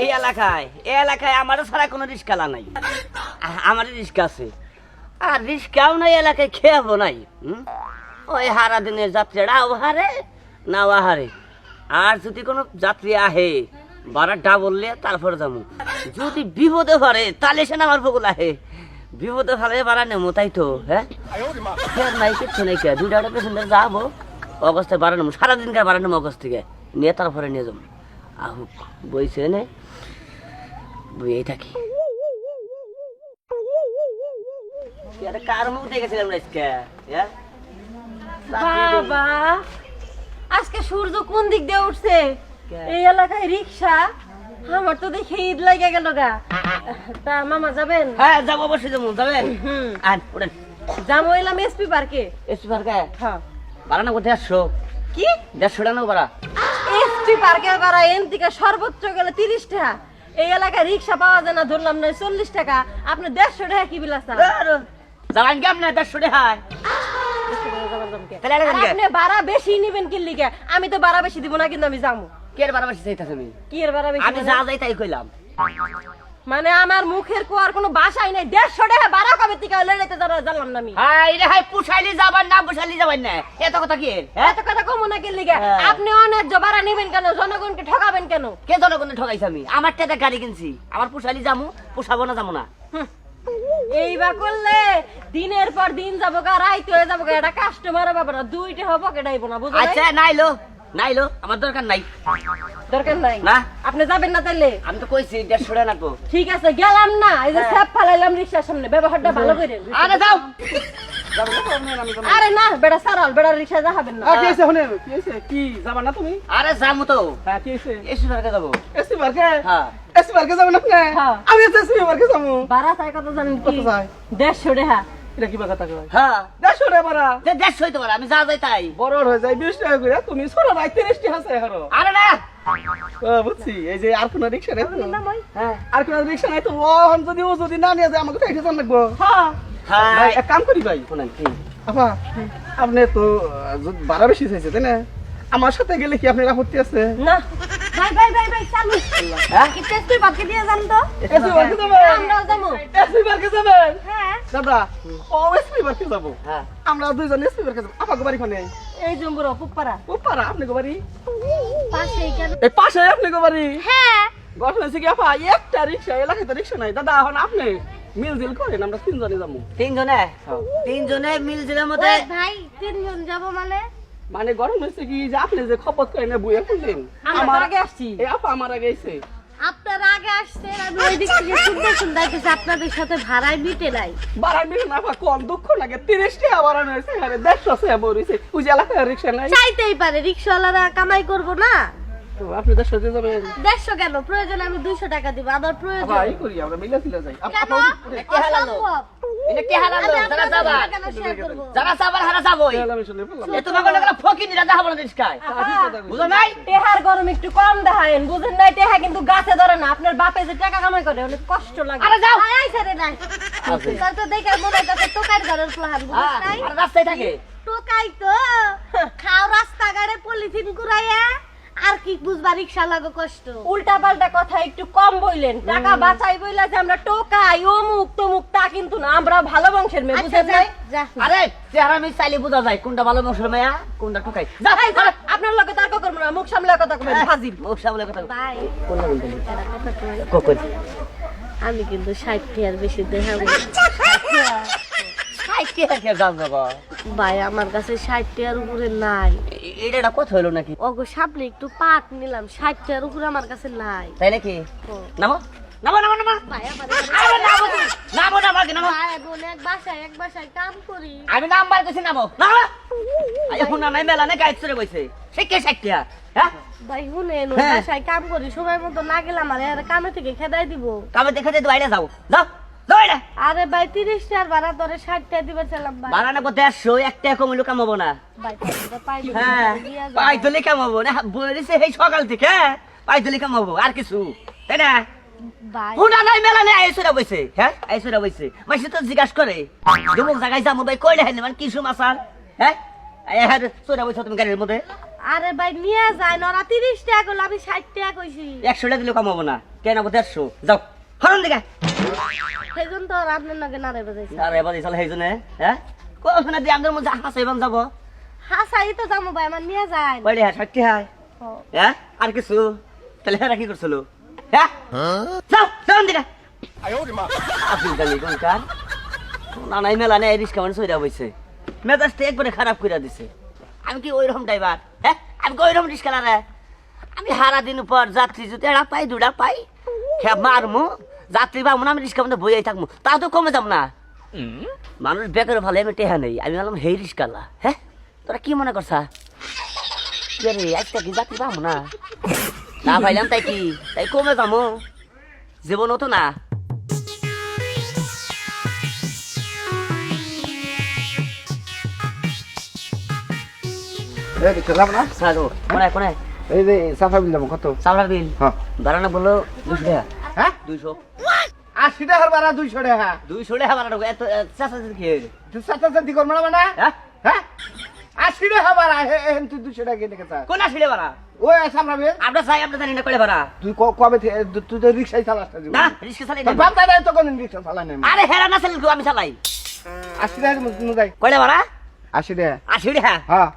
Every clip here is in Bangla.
এই এলাকায় এই এলাকায় আমারও ছাড়া কোনো রিস্কালা নাই। আমার রিস্কা আছে। আর রিস্কাও নাই, এলাকায় খেয়াবো নাই? ওই হারা দিনের যাত্রীরাও হারে, নাও হারে। আর যদি কোনো যাত্রী আহে ভাড়াটা বললে তারপর যাব। যদি বিপদে পারে তাহলে সে না আমার বকুল আহে বিপদে ফালে ভাড়া নেব, তাই তো হ্যাঁ? নাই, কিচ্ছু নেই কে। দুইটা পেছনে যাব অগস্টে ভাড়া নেব সারাদিনকার ভাড়া নেব অগস্ট থেকে। নিয়ে তারপরে নিয়ে যাব। আহুক বইছে নে। বইয়েই থাকি। কার মুখ দেখেছিলাম আজকে হ্যাঁ? বাবা আজকে সূর্য কোন দিক দিয়ে উঠছে? এই এলাকায় রিক্সা। আমার তো দেখে ঈদ লাগে গেল গা। তা মামা যাবেন? হ্যাঁ যাব অবশ্যই যাব যাবেন। আর ওঠেন যাব এলাম এসপি পার্কে। এসপি পার্কে? হ্যাঁ। ভাড়া দেড়শো। কি? দেড়শো টাকা ভাড়া। এসপি পার্কের ভাড়া এন থেকে সর্বোচ্চ গেলে তিরিশ টাকা। এই এলাকায় রিক্সা পাওয়া যায় না ধরলাম না চল্লিশ টাকা। আপনি দেড়শো টাকা কি বিলাস যাবেন কেমন দেড়শো টাকা তাহলে এলাকা থেকে আপনি ভাড়া বেশি নিবেন কি লিগে? আমি তো ভাড়া বেশি দিব না কিন্তু আমি যাব কে ভাড়া বেশি চাইতেছে আমি কি ভাড়া বেশি আমি? যা যাই তাই কইলাম। মানে আমার মুখের কোয়ার কোনো বাসাই নাই। দেড়শো টাকা ভাড়া কবে থেকে লড়াইতে জানলাম না আমি? রে হাই পুষাইলি যাবার না পুষাইলি যাবার না। এত কথা কি? হ্যাঁ? এত কথা কমো না কি লিগে হ্যাঁ। আপনি অনেক ভাড়া নেবেন কেন? জনগণকে ঠকাবেন কেন? কে জনগণে ঠকাইছে আমি? আমার টাকা গাড়ি কিনছি। আমার পুষাইলি যামু পুষাবো না যাব না। হুম। এই বা করলে দিনের পর দিন যাব গা রাইত হয়ে যাব গা। এটা কাস্টমার না দুইটা হব কেটাইবো না বুঝলেন আচ্ছা নাইলো। নাইলো আমার দরকার নাই। দরকার নাই? না। আপনি যাবেন না তাইলে? আমি তো কইছি দেড়শো টাকা নাকবো ঠিক আছে গেলাম না। এই যে হ্যাঁ। স্যাপ ফালাইলাম রিক্সার সামনে ব্যবহারটা ভালো করে। আরে যাও। আরে না বেড়া সারাল বেড়া রিক্সা যাবেন না। কি হয়েছে শুনে কি হয়েছে কি যাবা না তুমি? আরে যামু তো। হ্যাঁ কি হয়েছে এসি পার্কে যাব। এসি পার্কে হ্যাঁ। এসি পার্কে যাবেন আপনি? হ্যাঁ। আমি এসি পার্কে যাব। ভাড়া চাই কত জানেন কি? চাই? দেড়শো টাকা। এটা কি বাগা থাকে হ্যাঁ। দেড়শো টাকা বাড়া দেড়শো হইতে পারে আমি যা যাই তাই। বড় হয়ে যায় বিশ টাকা করে। তুমি ছোট ভাই তিরিশ টাকা হারো আরে না! বুঝছি। এই যে আর কোন রিক্সা নেই হ্যাঁ। আর কোন রিক্সা নাই তো? ও যদি ও যদি না নিয়ে যায় আমাকে তো এটা জান লাগবো। হ্যাঁ। হ্যাঁ। এক কাম করি ভাই। আপা আপনি তো ভাড়া বেশি চাইছে তাই না? আমার সাথে গেলে কি আপনার আপত্তি আছে? না। ভাই ভাই ভাই ভাই চালু। হ্যাঁ? কি টেস্টি বাকি দিয়ে যান তো? এসি পার্কে যাবেন আমরাও যাব। এসি পার্কে যাবেন? হ্যাঁ। দাদা ও এসি পার্কে যাব? হ্যাঁ। আমরা দুইজন এসি পার্কে যাব। আপা গোবারি কোনে? এই জম্বুর পুপারা ও পারা আপনি গোবারি পাশেই কেন? এই পাশে আপনি গোবারি হ্যাঁ। ঘটনা হচ্ছে কি আপা? একটা রিক্সা এলাকায় তো রিক্সা নাই। দাদা এখন আপনি মিল জিল করেন আমরা তিনজনে যাব। তিনজনে? তিনজনে মিল জিলের মধ্যে? ভাই তিনজন যাব মানে? মানে গরম হয়েছে কি যে আপনি যে খপত করে না বইয়ে খুললেন। আমরা আগে আসছি। এই আপা আমার আগে এসে আসছেন আমি ওই দিক থেকে শুনতে শুনতে আইতেছি আপনাদের সাথে ভাড়ায় মিটে নাই। বাড়ান মিলে না কম দুঃখ লাগে। তিরিশ টাকা বাড়ানো হয়েছে এখানে দেড়শো টাকা বড়িছে ওই যে এলাকায় রিক্সা নাই। চাইতেই পারে রিক্সাওয়ালারা কামাই করব না। তো আপনি দেড়শো দিয়ে যাবেন। দেড়শো কেন? প্রয়োজন আমি দুইশো টাকা দিব আমার প্রয়োজন। করি আমরা মিলে ফিলে যাই কেন? অসম্ভব। এটা কে যারা? যারা হারা এ তোমাকে লাগলা বুঝো নাই? টেহার গরম একটু কম দেখায়েন বুঝেন নাই? টেহা কিন্তু গাছে ধরে না। আপনার বাপে যে টাকা কামাই করে অনেক কষ্ট লাগে। আরে যাও। আয়, আয়, ছেড়ে নাই। আছে। তার তো দেখে মনে ঘরের প্লান, হ্যাঁ নাই? রাস্তায় থাকে। টোকাই তো। খাও রাস্তা রাস্তাঘাটে পলিথিন কুড়াইয়া, আর কি বুঝবা রিক্সা লাগো কষ্ট? উল্টা পাল্টা কথা একটু কম বইলেন। টাকা বাঁচাই বইলা যে আমরা টোকাই অমুক তমুক তা কিন্তু না আমরা ভালো বংশের মেয়ে আচ্ছা। আরে চেহারা আমি চাইলে বোঝা যায় কোনটা ভালো মেয়া কোনটা যা, আপনার লগে তর্ক করব না মুখ সামলে কথা কবেন ফাজিল। মুখ সামলে কথা ভাই, কোন আমি কিন্তু ষাট টিয়ার বেশি দেখাবো ভাই আমার কাছে ষাট টিয়ার উপরে নাই। এটা কথা হলো নাকি? ওগো সামনে একটু পাট নিলাম উপরে আমার কাছে নাই। তাই নাকি? নামো। নামো নামো নামো। ভাই আমার আরে নামো নামো নামো নামো এক বাসায় এক বাসায় কাম করি। আমি নাম্বার কইছি নামো। নামো। আই নাই মেলা নাই গাইড চলে বইছে সে কে সাকিয়া হ্যাঁ? ভাই শুনেন। বাসায় কাম করি সময় মতো না গেলাম আর কামে থেকে খেদাই দিব। কামে দেখে বাইরে যাও। যাও। আরে ভাই তিরিশ টার ভাড়া ধরে ষাট টাকা দিবে চালাম ভাই। বাড়ানো কো দেড়শো একটা কমিলো কামাবো না। হ্যাঁ দিয়া পাই তুলি কামাবো না বলেছে এই সকাল থেকে হ্যাঁ পাই তুলি কামাবো আর কিছু তাই না? ভাই। হুনা নাই মেলা নাই আইসুরা বইছে হ্যাঁ আইসুরা বইছে। মাসে তো জিজ্ঞাসা করে দুমুক জায়গায় যাব ভাই কইলে হেলে মানে কিছু মাসাল হ্যাঁ? বইছো তুমি গাড়ির মধ্যে। আরে ভাই নিয়ে যায় নরা তিরিশ টাকা করল আমি ষাট টাকা কইছি। একশো টাকা কামাবো না কেন নেব দেড়শো? যাও হরণ দিকে। সেই জন্য তো আপনার নাকি নারে বাজাইছে। আর এবার দিছাল সেই জন্য হ্যাঁ কোথানে দিয়ে আমাদের মধ্যে এবার হাসাই তো যাব ভাই আমার নিয়ে যায়। কয়টা হ্যাঁ ষাটটি হয় হ্যাঁ আর কিছু? তাহলে হ্যাঁ কি করছিল হ্যাঁ যাও যাও দিকে আপনি জানি কোনকার না নাই মেলা নেই রিস্কা মানে সইরা বইছে মেজাজটা একবারে খারাপ করে দিছে। আমি কি ওইরকম ড্রাইভার হ্যাঁ আমি কি ওইরকম রিস্কা না আমি হারা দিন পর যাত্রী যদি একটা পাই দুটা পাই খেপ মারমু যাত্রী পাবো না আমি রিস্কা মধ্যে বইয়াই থাকব। তা তো কমে যাব না। মানুষ বেকার ভালো আমি টেহা নেই। আমি বললাম হেই রিস্কালা হ্যাঁ? তোরা কি মনে করছা? রে একটা কি যাত্রী পাবো না না পাইলাম তাই কি? তাই কমে যাব। জীবনও তো না। এই যে সাফা বিল কত? চালার বিল? হ্যাঁ। বাড়ানো বলল দুশো টাকা। হ্যাঁ? দুইশো। আশি টাকার ভাড়া দুইশো টাকা। দুইশো টাকা বাড়ানো এত চাষা কি সাথে করব না মানে? হ্যাঁ? হ্যাঁ? আশি টাকা ভাড়া এখন তুই দুশো টাকা কিনে খেতা কোন আসলে বাড়া ওই সামনে বের। আমরা চাই আমরা জানি না করে বাড়া তুই কবে তুই তো চালাস না। রিক্সা চালাই না। বাপ দাদা তো কোনদিন রিক্সা চালায় নাই আরে হেরা না চালাই আমি চালাই। আশি টাকার মতো যাই। আশি টাকা। আশি টাকা? হ্যাঁ।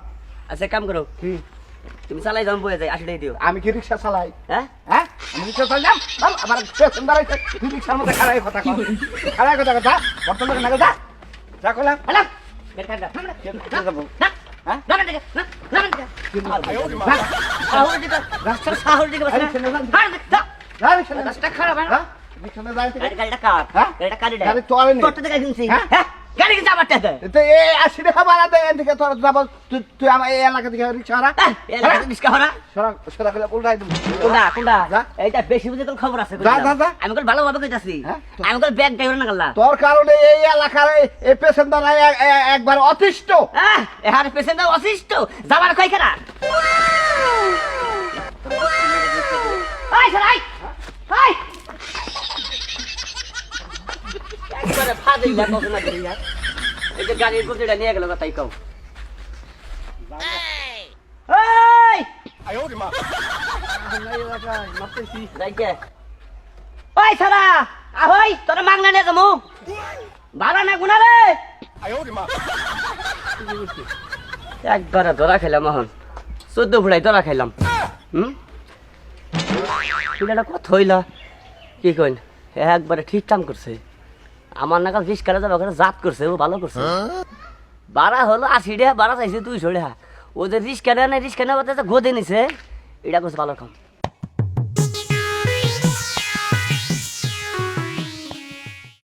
আচ্ছা কাম করো। কি? তুমি চালাই যাও বয়ে যাই আশি টাকা দিও। আমি কি রিক্সা চালাই? হ্যাঁ? হ্যাঁ? আমি রিক্সা চালাম বল স্টেশন দাঁড়াইছে তুই রিক্সার মধ্যে খারাই কথা খারাই কথা কথা বর্তমানে না কথা যা। করলাম হ্যাঁ? রাস্তা খারাপ হয়? হ্যাঁ? গাড়িটা কার? হ্যাঁ? গাড়িটা কারি। তোর তো দেখা কিনছি হ্যাঁ? হ্যাঁ গাড়ি কিনছে আমার টাকা। তো এই আশি টাকা ভাড়া দেয় এদিকে তোর যাব তুই তুই আমার এই এলাকা থেকে রিক্সা হারা এলাকা রিস্কা সরা সরা ফেলে উল্টাই দেবো। কোনটা কোনটা এইটা বেশি বুঝে তোর খবর আছে যা, যা, যা। আমি কল ভালোভাবে কইতাছি। হ্যাঁ? আমি কল ব্যাগ ড্রাইভার না গল্লা তোর কারণে এই এলাকার এই- এই পেশেন্টার একবার অতিষ্ঠ। হ্যাঁ এহার যাবার কই কেনা আই সরাই আই না এই যে গাড়ির নিয়ে গেল তাই কও। এই! ওই সারা আহই তোর মাগনা নিয়ে যাব। ভাড়া না গুনা রে। একবারে ধরা খাইলাম এখন। চোদ্দ ফুটাই ধরা খাইলাম। হুম? কত হইলা? কি কইন? একবারে ঠিক কাম করছে। আমার নাকাল ফিস কাটা যাবে ওখানে জাত করছে, ও ভালো করছে। বাড়া হলো আশি টাকা বাড়া চাইছে দুইশো টাকা ও যে নাই নেয় না রিস্কা নেওয়া গোদে নিছে, এটা করছে ভালো কাম।